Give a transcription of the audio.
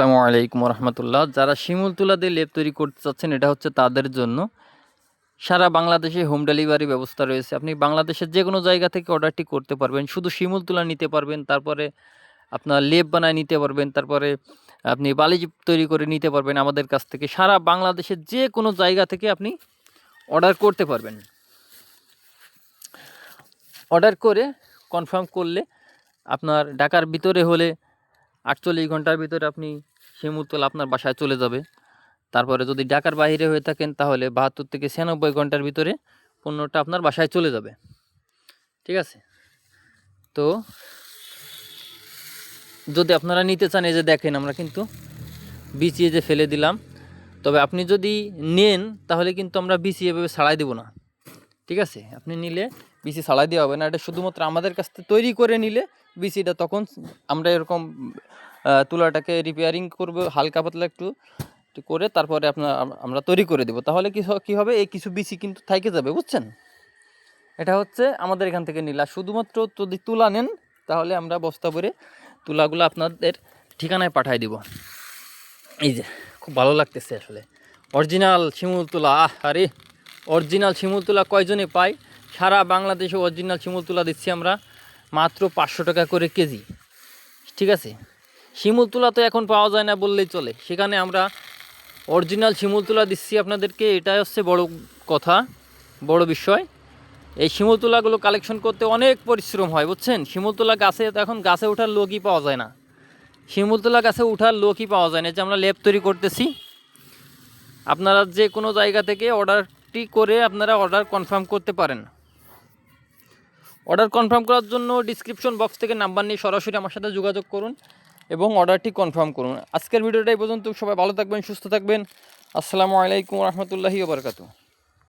আসসালামু আলাইকুম রহমতুল্লাহ যারা শিমুল তুলা দিয়ে লেপ তৈরি করতে চাচ্ছেন, এটা হচ্ছে তাদের জন্য। সারা বাংলাদেশে হোম ডেলিভারি ব্যবস্থা রয়েছে। আপনি বাংলাদেশের যে কোনো জায়গা থেকে অর্ডারটি করতে পারবেন। শুধু শিমুল তুলা নিতে পারবেন, তারপরে আপনার লেপ বানায় নিতে পারবেন, তারপরে আপনি বালিজ তৈরি করে নিতে পারবেন আমাদের কাছ থেকে। সারা বাংলাদেশের যে কোনো জায়গা থেকে আপনি অর্ডার করতে পারবেন। অর্ডার করে কনফার্ম করলে আপনার ঢাকার ভিতরে হলে আটচল্লিশ ঘণ্টার ভিতরে আপনি শিমুলতলা আপনার বাসায় চলে যাবে। তারপরে যদি ঢাকার বাইরে হয়ে থাকেন তাহলে বাহাত্তর থেকে ছিয়ানব্বই ঘণ্টার ভিতরে পণ্যটা আপনার বাসায় চলে যাবে। ঠিক আছে? তো যদি আপনারা নিতে চান, এই যে দেখেন আমরা কিন্তু বিছিয়ে যে ফেলে দিলাম, তবে আপনি যদি নেন, তাহলে কিন্তু আমরা বিছিয়ে এভাবে ছাড়াই দেবো না। ঠিক আছে? আপনি নিলে বিসি ছাড়াই দেওয়া হবে। না, এটা শুধুমাত্র আমাদের কাছ থেকে তৈরি করে নিলে বিসিটা তখন আমরা এরকম তুলাটাকে রিপেয়ারিং করব, হালকা পাতলা একটু করে তারপরে আপনার আমরা তৈরি করে দেবো। তাহলে কি কি হবে? এই কিছু বিসি কিন্তু থাইকে যাবে, বুঝছেন? এটা হচ্ছে আমাদের এখান থেকে নিলা। শুধুমাত্র যদি তুলা নেন, তাহলে আমরা বস্তা ভরে তুলাগুলো আপনাদের ঠিকানায় পাঠাই দিব। এই যে, খুব ভালো লাগতেছে আসলে। অরিজিনাল শিমুল তুলা, আহ, আরে! অরিজিনাল শিমুল তুলা কয়জনে পাই সারা বাংলাদেশে অরিজিনাল শিমুল তুলা দিচ্ছি আমরা মাত্র পাঁচশো টাকা করে কেজি। ঠিক আছে? শিমুল তুলা তো এখন পাওয়া যায় না বললেই চলে। সেখানে আমরা অরিজিনাল শিমুল তুলা দিচ্ছি আপনাদেরকে। এটাই হচ্ছে বড় কথা, বড় বিষয়। এই শিমুল তুলাগুলো কালেকশন করতে অনেক পরিশ্রম হয়, বুঝছেন? শিমুল তুলা গাছে, তো এখন গাছে ওঠার লোকই পাওয়া যায় না। শিমুলতলা গাছে ওঠার লোকই পাওয়া যায় না। যে আমরা লেপ তৈরি করতেছি। আপনারা যে কোনো জায়গা থেকে অর্ডারটি করে আপনারা অর্ডার কনফার্ম করতে পারেন। অর্ডার কনফার্ম করার জন্য ডিসক্রিপশন বক্স থেকে নাম্বার নিয়ে সরাসরি আমার সাথে যোগাযোগ করুন এবং অর্ডারটি কনফার্ম করুন। আজকের ভিডিওটা এই পর্যন্ত। সবাই ভালো থাকবেন, সুস্থ থাকবেন। আসসালামু আলাইকুম রহমতুল্লাহি ওবরকাতু